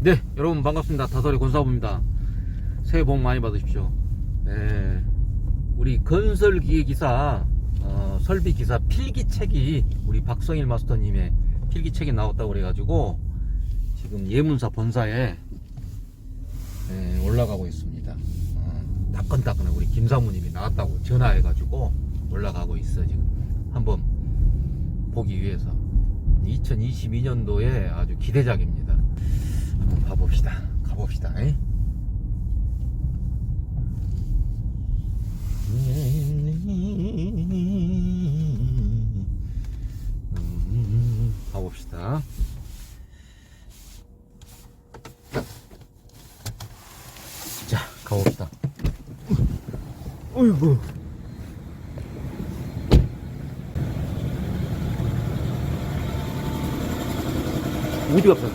네, 여러분 반갑습니다. 다설의 권사부입니다. 새해 복 많이 받으십시오. 네, 우리 건설기계기사 어, 설비기사 필기책이 우리 박성일 마스터님의 필기책이 나왔다고 그래가지고 지금 예문사 본사에 네, 올라가고 있습니다. 어, 따끈따끈한 우리 김사무님이 나왔다고 전화해가지고 올라가고 있어 지금 한번 보기 위해서 2022년도에 아주 기대작입니다. 가봅시다. 가봅시다. 에? 음, 가봅시다. 자, 가봅시다. 어이구. 어디 갔어?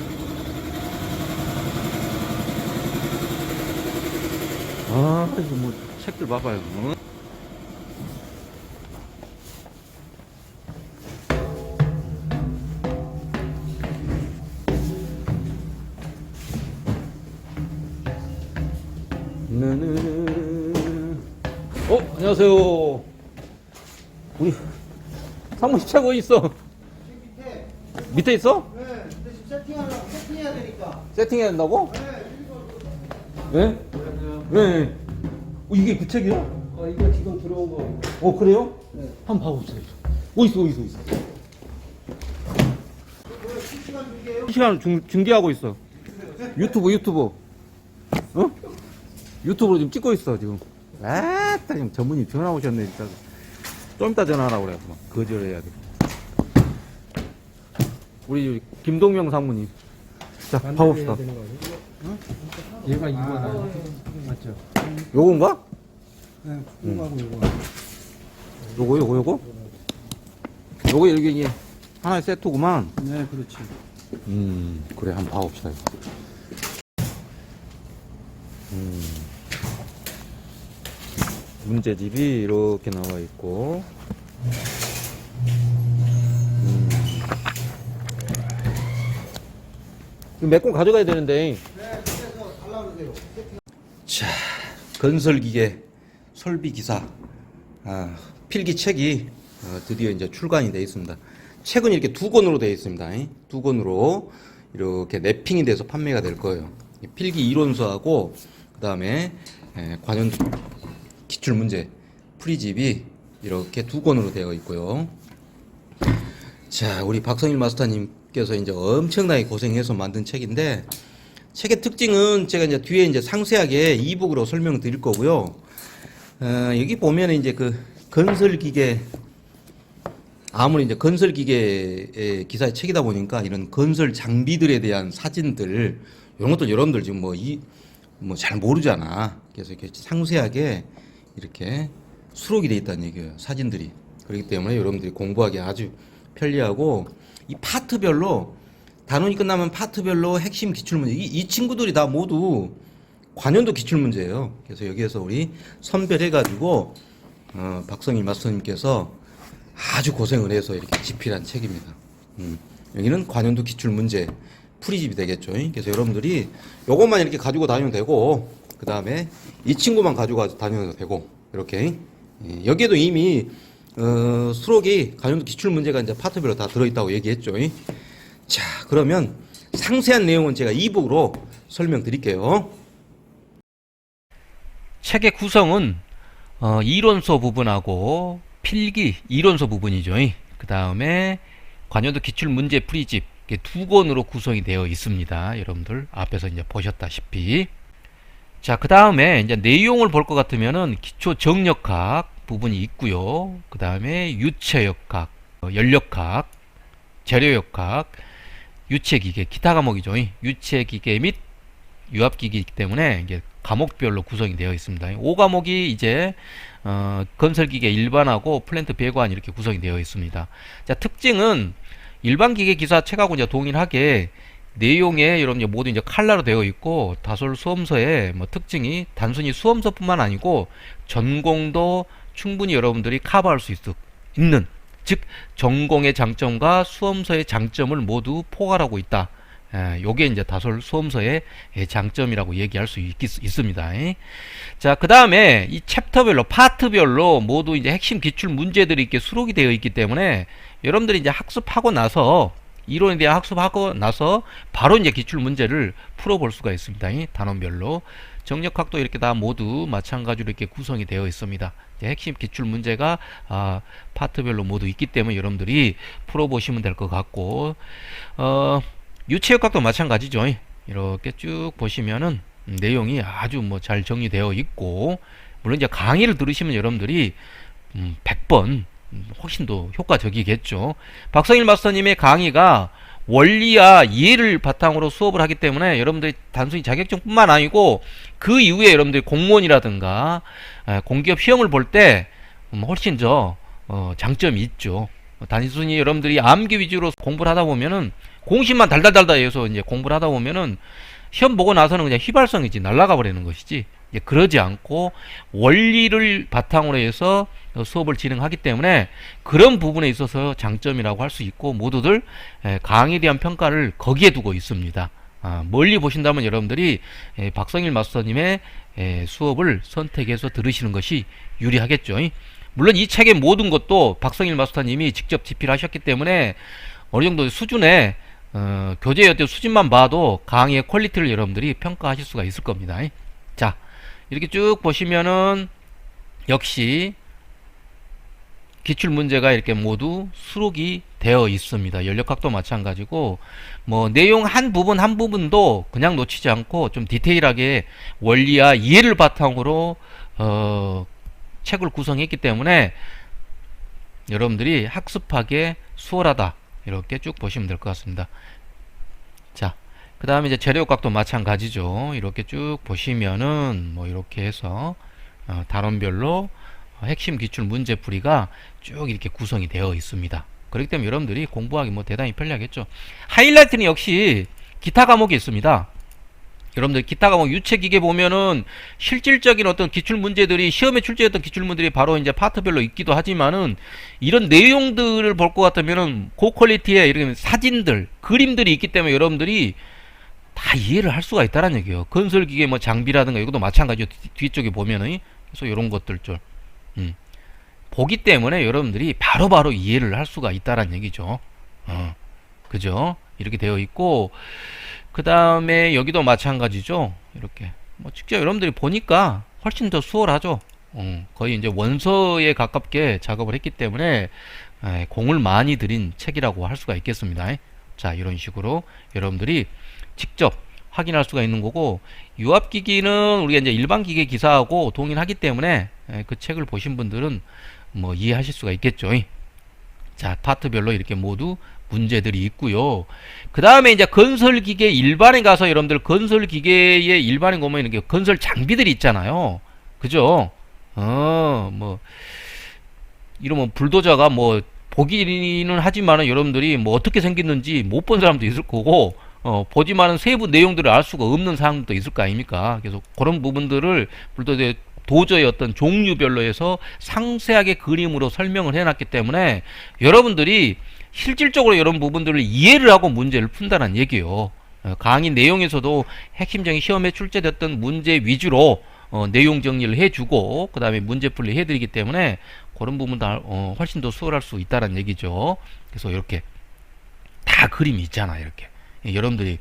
아, 이거 뭐, 책들 봐봐요. 어? 나나나나. 어, 안녕하세요. 우리 사무실 차고 있어. 밑에, 밑에 있어? 네, 근데 지금 세팅하려고, 세팅해야 되니까. 세팅해야 된다고? 네, 네? 네. 어, 이게 그 책이야? 어, 이거 지금 들어온 거. 어, 그래요? 네. 한번 봐봅시다. 어디 있어, 어디 있어, 어디 있어. 이거 실시간 중, 중계하고 있어. 유튜브, 유튜브. 어? 유튜브로 지금 찍고 있어, 지금. 아따, 지금 전문님 전화 오셨네, 진짜. 좀 이따 전화하라고 그래. 막 거절해야 돼. 우리 김동명 상무님. 자, 봐봅시다. 얘가 이거다. 맞죠? 요건가? 네, 궁금하고 이거. 요거, 요거, 요거? 요거 여기 이게 하나의 세트구만. 네, 그렇지. 음, 그래, 한번 봐봅시다. 이거. 음. 문제집이 이렇게 나와 있고, 음. 이거 몇권 가져가야 되는데. 네, 그래서 달라 그러세요. 자, 건설기계 설비 기사 아, 필기 책이 어, 드디어 이제 출간이 되어 있습니다. 책은 이렇게 두 권으로 되어 있습니다. 이. 두 권으로 이렇게 랩핑이 돼서 판매가 될 거예요. 이 필기 이론서하고 그 다음에 관련 기출 문제 프리집이 이렇게 두 권으로 되어 있고요. 자, 우리 박성일 마스터님께서 이제 엄청나게 고생해서 만든 책인데 책의 특징은 제가 이제 뒤에 이제 상세하게 이북으로 설명드릴 거고요. 어, 여기 보면 이제 그 건설기계 아무리 이제 건설기계 기사의 책이다 보니까 이런 건설 장비들에 대한 사진들 이런 것들 여러분들 지금 뭐 이 뭐 잘 모르잖아. 그래서 이렇게 상세하게 이렇게 수록이 돼 있다는 얘기예요. 사진들이. 그렇기 때문에 여러분들이 공부하기 아주 편리하고 이 파트별로 단원이 끝나면 파트별로 핵심 기출문제 이, 이 친구들이 다 모두 관연도 기출문제예요. 그래서 여기에서 우리 선별해가지고 어, 박성일 마스터님께서 아주 고생을 해서 이렇게 집필한 책입니다. 음, 여기는 관연도 기출문제 프리집이 되겠죠. 그래서 여러분들이 요것만 이렇게 가지고 다니면 되고 그 다음에 이 친구만 가지고 다니면 되고 이렇게 예, 여기에도 이미 어, 수록이 관연도 기출문제가 이제 파트별로 다 들어있다고 얘기했죠. 자, 그러면 상세한 내용은 제가 이북으로 설명드릴게요. 책의 구성은 어, 이론서 부분하고 필기 이론서 부분이죠. 그 다음에 관여도 기출 문제 풀이집 두 권으로 구성이 되어 있습니다. 여러분들 앞에서 이제 보셨다시피 자, 그 다음에 이제 내용을 볼 것 같으면은 기초 정력학 부분이 있고요. 그 다음에 유체역학, 어, 연력학, 재료역학, 유체기계, 기타 과목이죠. 유체기계 및 유압기기이기 때문에 이게 과목별로 구성이 되어 있습니다. 5과목이 이제 어, 건설기계 일반하고 플랜트 배관 이렇게 구성이 되어 있습니다. 자, 특징은 일반 기계 기사 책하고 이제 동일하게 내용에 여러분 모두 이제 칼라로 되어 있고 다솔 수험서의 뭐 특징이 단순히 수험서뿐만 아니고 전공도 충분히 여러분들이 커버할 수 있, 있는 즉 전공의 장점과 수험서의 장점을 모두 포괄하고 있다. 에, 요게 이제 다솔 수험서의 예, 장점이라고 얘기할 수 있, 있습니다. 자, 그 다음에 이 챕터별로, 파트별로 모두 이제 핵심 기출 문제들이 이렇게 수록이 되어 있기 때문에 여러분들이 이제 학습하고 나서 이론에 대한 학습하고 나서 바로 이제 기출 문제를 풀어볼 수가 있습니다. 이 단원별로. 정력학도 이렇게 다 모두 마찬가지로 이렇게 구성이 되어 있습니다. 이제 핵심 기출 문제가 아, 파트별로 모두 있기 때문에 여러분들이 풀어보시면 될 것 같고 어, 유체역학도 마찬가지죠. 이렇게 쭉 보시면은 음, 내용이 아주 뭐 잘 정리되어 있고 물론 이제 강의를 들으시면 여러분들이 음, 100번 음, 훨씬 더 효과적이겠죠. 박성일 마스터님의 강의가 원리와 이해를 바탕으로 수업을 하기 때문에 여러분들이 단순히 자격증뿐만 아니고 그 이후에 여러분들이 공무원이라든가 에, 공기업 시험을 볼때 음, 훨씬 더 어, 장점이 있죠. 단순히 여러분들이 암기 위주로 공부를 하다 보면은 공식만 달달달달 해서 이제 공부를 하다 보면은 시험 보고 나서는 그냥 휘발성이지 날아가 버리는 것이지 그러지 않고 원리를 바탕으로 해서 수업을 진행하기 때문에 그런 부분에 있어서 장점이라고 할 수 있고 모두들 에, 강의에 대한 평가를 거기에 두고 있습니다. 아, 멀리 보신다면 여러분들이 에, 박성일 마스터님의 에, 수업을 선택해서 들으시는 것이 유리하겠죠. 물론 이 책의 모든 것도 박성일 마스터님이 직접 집필 하셨기 때문에 어느 정도 수준의 어, 교재의 수준만 봐도 강의의 퀄리티를 여러분들이 평가하실 수가 있을 겁니다. 자, 이렇게 쭉 보시면은 역시 기출 문제가 이렇게 모두 수록이 되어 있습니다. 연력학도 마찬가지고 뭐 내용 한 부분 한 부분도 그냥 놓치지 않고 좀 디테일하게 원리와 이해를 바탕으로 어, 책을 구성했기 때문에 여러분들이 학습하기에 수월하다 이렇게 쭉 보시면 될 것 같습니다. 자, 그 다음에 이제 재료각도 마찬가지죠. 이렇게 쭉 보시면은 뭐 이렇게 해서 어, 단원별로 핵심 기출 문제풀이가 쭉 이렇게 구성이 되어 있습니다. 그렇기 때문에 여러분들이 공부하기 뭐 대단히 편리하겠죠. 하이라이트는 역시 기타 과목이 있습니다. 여러분들 기타 과목 유체기계 보면은 실질적인 어떤 기출 문제들이 시험에 출제했던 기출 문제들이 바로 이제 파트별로 있기도 하지만은 이런 내용들을 볼 것 같으면은 고퀄리티의 이런 사진들, 그림들이 있기 때문에 여러분들이 다 이해를 할 수가 있다는 얘기예요. 건설 기계 뭐 장비라든가 이것도 마찬가지로 뒤- 뒤쪽에 보면은 그래서 이런 것들 좀 음. 보기 때문에 여러분들이 바로 바로 이해를 할 수가 있다는 얘기죠. 어. 그죠? 이렇게 되어 있고 그 다음에 여기도 마찬가지죠. 이렇게 뭐 직접 여러분들이 보니까 훨씬 더 수월하죠. 어, 거의 이제 원서에 가깝게 작업을 했기 때문에 에, 공을 많이 들인 책이라고 할 수가 있겠습니다. 자 이런 식으로 여러분들이 직접 확인할 수가 있는 거고 유압 기기는 우리가 이제 일반 기계 기사하고 동일하기 때문에 에, 그 책을 보신 분들은 뭐 이해하실 수가 있겠죠. 자 파트별로 이렇게 모두 문제들이 있고요. 그 다음에 이제 건설 기계 일반에 가서 여러분들 건설 기계의 일반에 보면 이렇게 건설 장비들이 있잖아요. 그죠? 어, 뭐, 이러면 불도저가 뭐, 보기는 하지만은 여러분들이 뭐 어떻게 생겼는지 못 본 사람도 있을 거고, 어, 보지만은 세부 내용들을 알 수가 없는 사람도 있을 거 아닙니까? 그래서 그런 부분들을 불도저 도저의 어떤 종류별로 해서 상세하게 그림으로 설명을 해놨기 때문에 여러분들이 실질적으로 이런 부분들을 이해를 하고 문제를 푼다는 얘기예요. 어, 강의 내용에서도 핵심적인 시험에 출제됐던 문제 위주로 어, 내용 정리를 해주고 그 다음에 문제 풀이 해드리기 때문에 그런 부분도 어, 훨씬 더 수월할 수 있다는 얘기죠. 그래서 이렇게 다 그림이 있잖아 이렇게 예, 여러분들이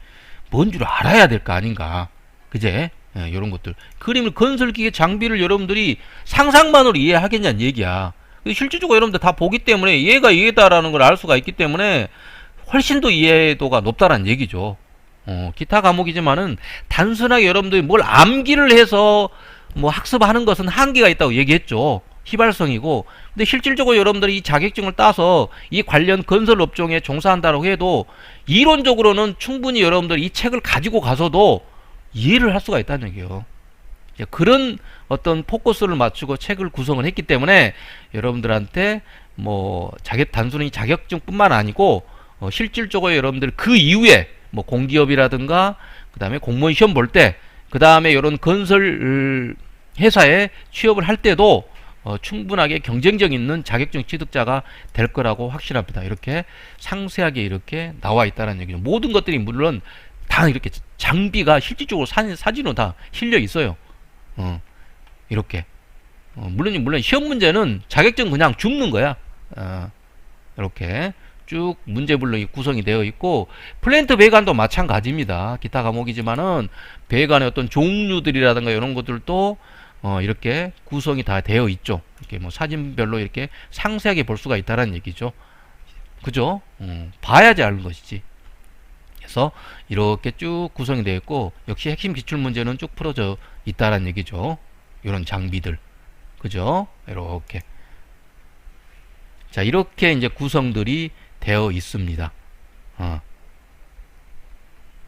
뭔 줄 알아야 될 거 아닌가. 그제? 예, 이런 것들. 그림을 건설기계 장비를 여러분들이 상상만으로 이해하겠냐는 얘기야. 근데 실질적으로 여러분들 다 보기 때문에 얘가 이해다라는 걸 알 수가 있기 때문에 훨씬 더 이해도가 높다라는 얘기죠. 어, 기타 과목이지만은 단순하게 여러분들이 뭘 암기를 해서 뭐 학습하는 것은 한계가 있다고 얘기했죠 휘발성이고 근데 실질적으로 여러분들이 이 자격증을 따서 이 관련 건설 업종에 종사한다고 해도 이론적으로는 충분히 여러분들 이 책을 가지고 가서도 이해를 할 수가 있다는 얘기예요. 그런 어떤 포커스를 맞추고 책을 구성을 했기 때문에 여러분들한테 뭐 자격 단순히 자격증뿐만 아니고 어, 실질적으로 여러분들 그 이후에 뭐 공기업이라든가 그다음에 공무원 시험 볼 때 그다음에 이런 건설 음, 회사에 취업을 할 때도 어, 충분하게 경쟁력 있는 자격증 취득자가 될 거라고 확실합니다. 이렇게 상세하게 이렇게 나와 있다는 얘기죠. 모든 것들이 물론 다 이렇게 장비가 실질적으로 사, 사진으로 다 실려 있어요. 어, 이렇게. 어, 물론 물론 시험 문제는 자격증 그냥 줍는 거야. 어, 이렇게 쭉 문제별로 구성이 되어 있고 플랜트 배관도 마찬가지입니다. 기타 과목이지만은 배관의 어떤 종류들이라든가 이런 것들도 어, 이렇게 구성이 다 되어 있죠. 이렇게 뭐 사진별로 이렇게 상세하게 볼 수가 있다는 얘기죠. 그죠? 음, 봐야지 아는 것이지. 그래서 이렇게 쭉 구성이 되어 있고 역시 핵심 기출 문제는 쭉 풀어져 있다는 얘기죠. 이런 장비들. 그죠? 이렇게. 자, 이렇게 이제 구성들이 되어 있습니다. 어.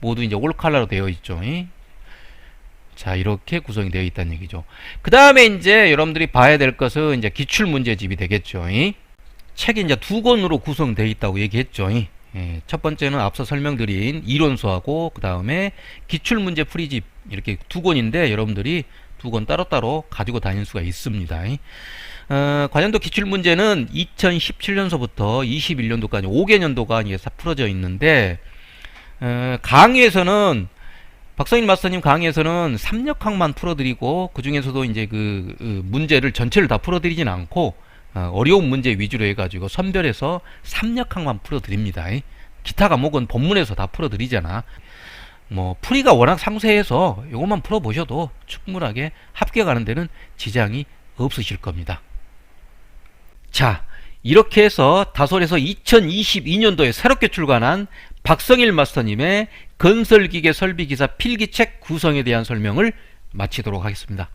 모두 이제 올칼라로 되어 있죠. 이? 자, 이렇게 구성이 되어 있다는 얘기죠. 그 다음에 이제 여러분들이 봐야 될 것은 이제 기출 문제집이 되겠죠. 이? 책이 이제 두 권으로 구성되어 있다고 얘기했죠. 이? 예, 첫 번째는 앞서 설명드린 이론수하고 그 다음에 기출 문제 풀이집 이렇게 두 권인데 여러분들이 두 권 따로따로 가지고 다닐 수가 있습니다. 이? 어, 관련도 기출 문제는 2017년서부터 21년도까지 5개년도가 이게 다 풀어져 있는데 어, 강의에서는 박성일 마스터님 강의에서는 3역학만 풀어드리고 그 중에서도 이제 그, 그 문제를 전체를 다 풀어드리진 않고 어, 어려운 문제 위주로 해가지고 선별해서 3역학만 풀어드립니다. 이. 기타 과목은 본문에서 다 풀어드리잖아. 뭐 풀이가 워낙 상세해서 이것만 풀어보셔도 충분하게 합격하는 데는 지장이 없으실 겁니다. 자, 이렇게 해서 다솔에서 2022년도에 새롭게 출간한 박성일 마스터님의 건설기계 설비기사 필기책 구성에 대한 설명을 마치도록 하겠습니다.